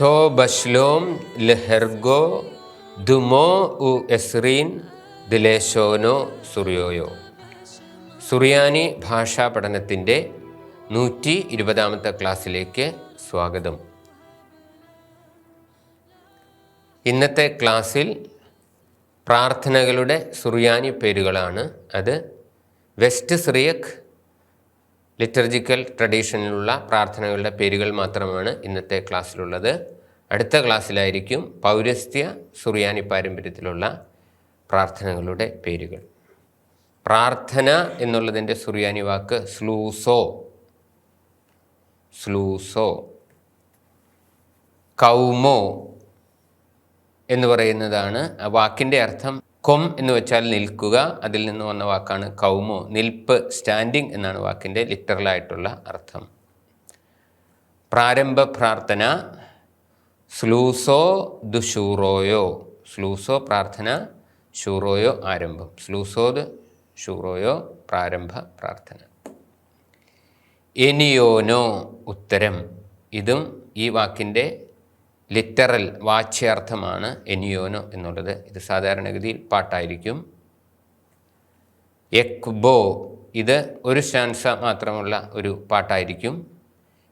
തോ ബഷ്ലോം ലെഹെർഗോ ദുമോ ഉ എസ്രീൻ ദിലേശോനോ സുറിയോയോ സുറിയാനി ഭാഷാ പഠനത്തിന്റെ നൂറ്റി ഇരുപതാമത്തെ ക്ലാസ്സിലേക്ക് സ്വാഗതം. ഇന്നത്തെ ക്ലാസ്സിൽ പ്രാർത്ഥനകളുടെ സുറിയാനി പേരുകളാണ്. അത് വെസ്റ്റ് സിറിയക് ലിറ്റർജിക്കൽ ട്രഡീഷനിലുള്ള പ്രാർത്ഥനകളുടെ പേരുകൾ മാത്രമാണ് ഇന്നത്തെ ക്ലാസ്സിലുള്ളത്. അടുത്ത ക്ലാസ്സിലായിരിക്കും പൗരസ്ത്യ സുറിയാനി പാരമ്പര്യത്തിലുള്ള പ്രാർത്ഥനകളുടെ പേരുകൾ. പ്രാർത്ഥന എന്നുള്ളതിന്റെ സുറിയാനി വാക്ക് സ്ലൂസോ. സ്ലൂസോ. കൗമോ എന്ന് പറയുന്നതാണ്. ആ വാക്കിന്റെ അർത്ഥം കൊം എന്ന് വെച്ചാൽ നിൽക്കുക. അതിൽ നിന്ന് വന്ന വാക്കാണ് കൗമോ. നിൽപ്പ് സ്റ്റാൻഡിംഗ് എന്നാണ് വാക്കിന്റെ ലിറ്ററലായിട്ടുള്ള അർത്ഥം. പ്രാരംഭ പ്രാർത്ഥന സ്ലൂസോ ദുഷൂറോയോ സ്ലൂസോ പ്രാർത്ഥന ഷൂറോയോ ആരംഭം. സ്ലൂസോദ് ഷൂറോയോ പ്രാരംഭ പ്രാർത്ഥന. എനിയോനോ ഉത്തരം. ഇതും ഈ വാക്കിന്റെ ലിറ്ററൽ വാച്യാർത്ഥമാണ് എനിയോനോ എന്നുള്ളത്. ഇത് സാധാരണഗതിയിൽ പാട്ടായിരിക്കും. എക്ബോ ഇത് ഒരു സ്റ്റാൻസ മാത്രമുള്ള ഒരു പാട്ടായിരിക്കും.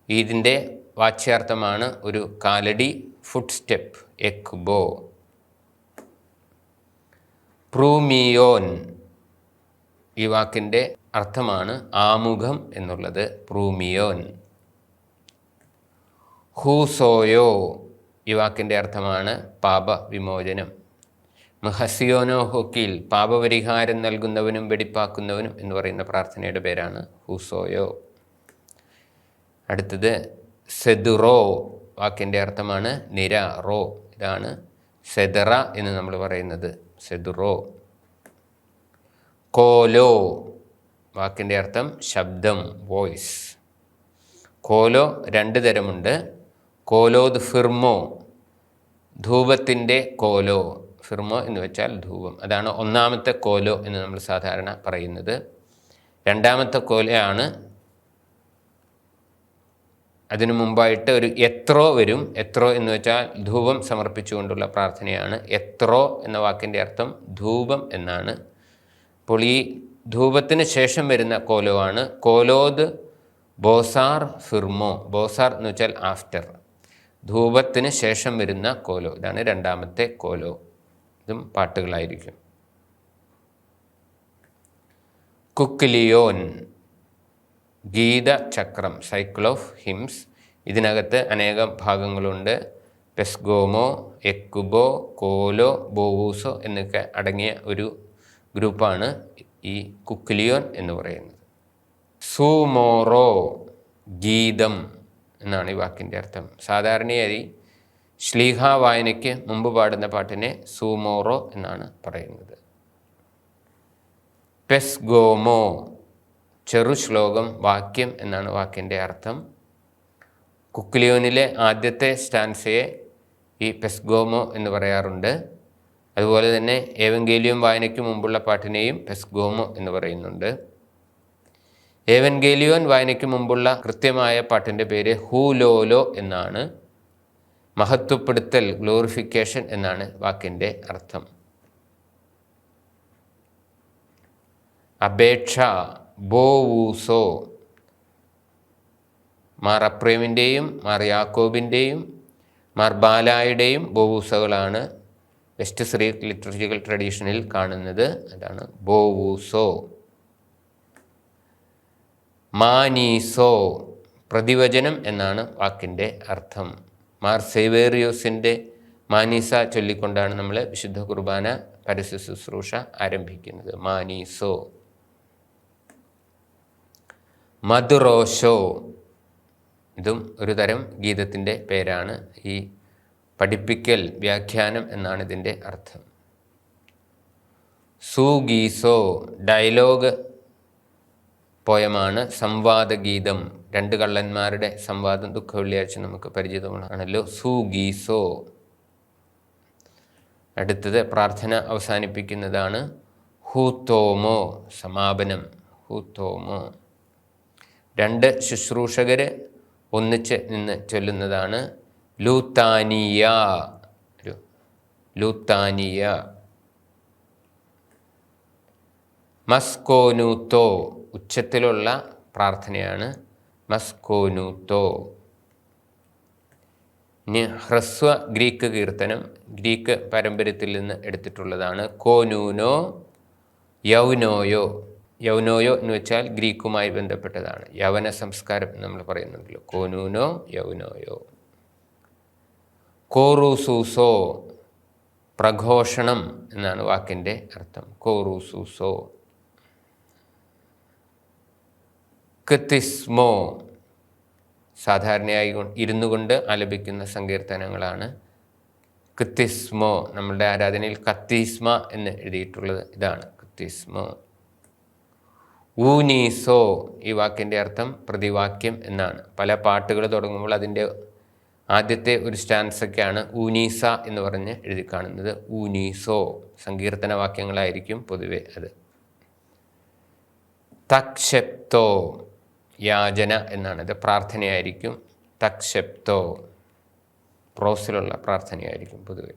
ഇതിന്റെ വാച്യാർത്ഥമാണ് ഒരു കാലടി ഫുട് സ്റ്റെപ്പ് എക്ബോ. പ്രൂമിയോൻ ഈ വാക്കിന്റെ അർത്ഥമാണ് ആമുഖം എന്നുള്ളത്. പ്രൂമിയോൻ. ഹൂസോയോ ഈ വാക്കിന്റെ അർത്ഥമാണ് പാപവിമോചനം. മഹസിയോനോ ഹൊക്കിൽ പാപപരിഹാരം നൽകുന്നവനും വെടിപ്പാക്കുന്നവനും എന്ന് പറയുന്ന പ്രാർത്ഥനയുടെ പേരാണ് ഹുസോയോ. അടുത്തത് സെദുറോ വാക്കിന്റെ അർത്ഥമാണ് നിര റോ. ഇതാണ് സെദറ എന്ന് നമ്മൾ പറയുന്നത് സെദുറോ. കോലോ വാക്കിന്റെ അർത്ഥം ശബ്ദം വോയിസ്. കോലോ രണ്ട് തരമുണ്ട്. കോലോദ് ഫിർമോ ധൂപത്തിന്റെ കോലോ. ഫിർമോ എന്ന് വെച്ചാൽ ധൂപം. അതാണ് ഒന്നാമത്തെ കോലോ എന്ന് നമ്മൾ സാധാരണ പറയുന്നത്. രണ്ടാമത്തെ കോലയാണ് അതിനു മുമ്പായിട്ട് ഒരു എത്രോ വരും. എത്രോ എന്ന് വെച്ചാൽ ധൂപം സമർപ്പിച്ചുകൊണ്ടുള്ള പ്രാർത്ഥനയാണ്. എത്രോ എന്ന വാക്കിന്റെ അർത്ഥം ധൂപം എന്നാണ്. അപ്പോൾ ഈ ധൂപത്തിന് ശേഷം വരുന്ന കോലോ ആണ് കോലോദ് ബോസാർ ഫിർമോ. ബോസാർ എന്ന് വെച്ചാൽ ആഫ്റ്റർ. ധൂപത്തിന് ശേഷം വരുന്ന കോലോ ഇതാണ് രണ്ടാമത്തെ കോലോ. ഇതും പാട്ടുകളായിരിക്കും. കുക്കിലിയോൻ ഗീതചക്രം സൈക്കിൾ ഓഫ് ഹിംസ്. ഇതിനകത്ത് അനേകം ഭാഗങ്ങളുണ്ട്. പെസ്ഗോമോ എക്കുബോ കോലോ ബോവൂസോ എന്നൊക്കെ അടങ്ങിയ ഒരു ഗ്രൂപ്പാണ് ഈ കുക്കിലിയോൻ എന്ന് പറയുന്നത്. സൂമോറോ ഗീതം. എന്നാണ് ഈ വാക്കിന്റെ അർത്ഥം. സാധാരണയായി ശ്ലീഹ വായനയ്ക്ക് മുമ്പ് പാടുന്ന പാട്ടിനെ സൂമോറോ എന്നാണ് പറയുന്നത്. പെസ് ഗോമോ ചെറു ശ്ലോകം വാക്യം എന്നാണ് വാക്കിന്റെ അർത്ഥം. കുക്ലിയോനിലെ ആദ്യത്തെ സ്റ്റാൻസയെ ഈ പെസ്ഗോമോ എന്ന് പറയാറുണ്ട്. അതുപോലെ തന്നെ ഏവങ്കേലിയം വായനയ്ക്ക് മുമ്പുള്ള പാട്ടിനെയും പെസ്ഗോമോ എന്ന് പറയുന്നുണ്ട്. ഏവൻഗേലിയോൻ വായനയ്ക്ക് മുമ്പുള്ള കൃത്യമായ പാട്ടിന്റെ പേര് ഹൂലോലോ എന്നാണ്. മഹത്വപ്പെടുത്തൽ ഗ്ലോറിഫിക്കേഷൻ എന്നാണ് വാക്കിന്റെ അർത്ഥം. അപേക്ഷ ബോവൂസോ മാർ അപ്രേമിന്റെയും മാർ യാക്കോബിന്റെയും മാർ ബാലായുടെയും ബോവൂസകളാണ് വെസ്റ്റ് ശ്രീ ലിറ്ററേച്ചർ ട്രഡീഷനിൽ കാണുന്നത്. അതാണ് ബോവൂസോ മാനീസോ പ്രതിവചനം എന്നാണ് വാക്കിന്റെ അർത്ഥം. മാർ സേവേറിയോസിന്റെ മാനീസ ചൊല്ലിക്കൊണ്ടാണ് നമ്മൾ വിശുദ്ധ കുർബാന പരസ്യ ശുശ്രൂഷ ആരംഭിക്കുന്നത്. മാനീസോ. മധുറോഷോ ഇതും ഒരു തരം ഗീതത്തിന്റെ പേരാണ്. ഈ പഠിപ്പിക്കൽ വ്യാഖ്യാനം എന്നാണ് ഇതിന്റെ അർത്ഥം. സൂഗീസോ. ഡയലോഗ് പോയമാണ് സംവാദഗീതം. രണ്ട് കള്ളന്മാരുടെ സംവാദം ദുഃഖ വെള്ളിയാഴ്ച നമുക്ക് പരിചിതമാണല്ലോ സുഗീസോ അടുത്തത് പ്രാർത്ഥന അവസാനിപ്പിക്കുന്നതാണ്. ഹൂത്തോമോ സമാപനം. ഹൂത്തോമോ രണ്ട് ശുശ്രൂഷകർ ഒന്നിച്ച് നിന്ന് ചൊല്ലുന്നതാണ്. ലൂത്താനിയ ലൂത്താനിയ മസ്കോനൂത്തോ ഉച്ചത്തിലുള്ള പ്രാർത്ഥനയാണ്. മസ്കോനൂത്തോ. ഇനി ഹ്രസ്വ ഗ്രീക്ക് കീർത്തനം. ഗ്രീക്ക് പാരമ്പര്യത്തിൽ നിന്ന് എടുത്തിട്ടുള്ളതാണ്. കോനൂനോ യൗനോയോ. യൗനോയോ എന്ന് വെച്ചാൽ ഗ്രീക്കുമായി ബന്ധപ്പെട്ടതാണ്. യവന സംസ്കാരം നമ്മൾ പറയുന്നുണ്ടല്ലോ. കോനൂനോ യൗനോയോ. കോറൂസൂസോ പ്രഘോഷണം എന്നാണ് വാക്കിന്റെ അർത്ഥം. കോറൂസൂസോ. കത്തിസ്മോ സാധാരണയായി ഇരുന്നു കൊണ്ട് ആലപിക്കുന്ന സങ്കീർത്തനങ്ങളാണ് കത്തിസ്മോ നമ്മളുടെ ആരാധനയിൽ കത്തിസ്മ എന്ന് എഴുതിയിട്ടുള്ളത് ഇതാണ്. കൃത്യസ്മോ ഊനീസോ. ഈ വാക്കിന്റെ അർത്ഥം പ്രതിവാക്യം എന്നാണ്. പല പാട്ടുകൾ തുടങ്ങുമ്പോൾ അതിന്റെ ആദ്യത്തെ ഒരു സ്റ്റാൻസൊക്കെയാണ് ഊനീസ എന്ന് പറഞ്ഞ് എഴുതി കാണുന്നത്. ഊനീസോ. സങ്കീർത്തന വാക്യങ്ങളായിരിക്കും പൊതുവെ അത്. തക്ഷപ്തോ. യാചന എന്നാണ്. ഇത് പ്രാർത്ഥനയായിരിക്കും. തക്ഷപ്തോ. പ്രോസിലുള്ള പ്രാർത്ഥനയായിരിക്കും പൊതുവെ.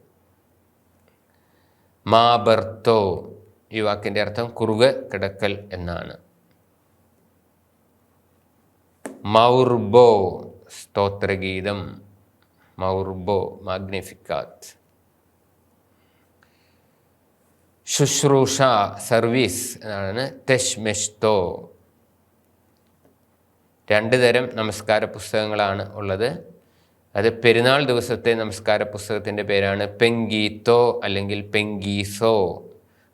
മാബർത്തോ. ഈ വാക്കിന്റെ അർത്ഥം കുറുക കിടക്കൽ എന്നാണ്. മൗർബോ. സ്തോത്രഗീതം. മൗർബോ മാഗ്നിഫിക്കാത്ത് ശുശ്രൂഷ സർവീസ് എന്നാണ്. തെഷ്മെഷ്തോ. രണ്ട് തരം നമസ്കാര പുസ്തകങ്ങളാണ് ഉള്ളത്. അത് പെരുന്നാൾ ദിവസത്തെ നമസ്കാര പുസ്തകത്തിന്റെ പേരാണ് പെങ്കീത്തോ അല്ലെങ്കിൽ പെങ്കീസോ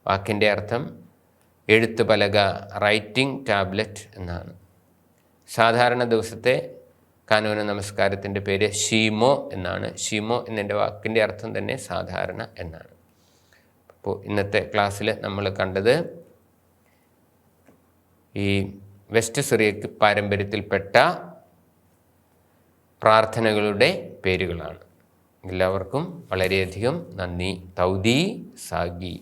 വാക്കിന്റെ അർത്ഥം എഴുത്ത് പലക റൈറ്റിംഗ് ടാബ്ലറ്റ് എന്നാണ്. സാധാരണ ദിവസത്തെ കാനോന നമസ്കാരത്തിന്റെ പേര് ഷീമോ എന്നാണ്. ഷീമോ എന്നതിന്റെ വാക്കിന്റെ അർത്ഥം തന്നെ സാധാരണ എന്നാണ്. അപ്പോൾ ഇന്നത്തെ ക്ലാസ്സിൽ നമ്മൾ കണ്ടത് ഈ വെസ്റ്റ് സിറിയക്ക് പാരമ്പര്യത്തിൽപ്പെട്ട പ്രാർത്ഥനകളുടെ പേരുകളാണ്. എല്ലാവർക്കും വളരെയധികം നന്ദി. തൗദി സാഗി.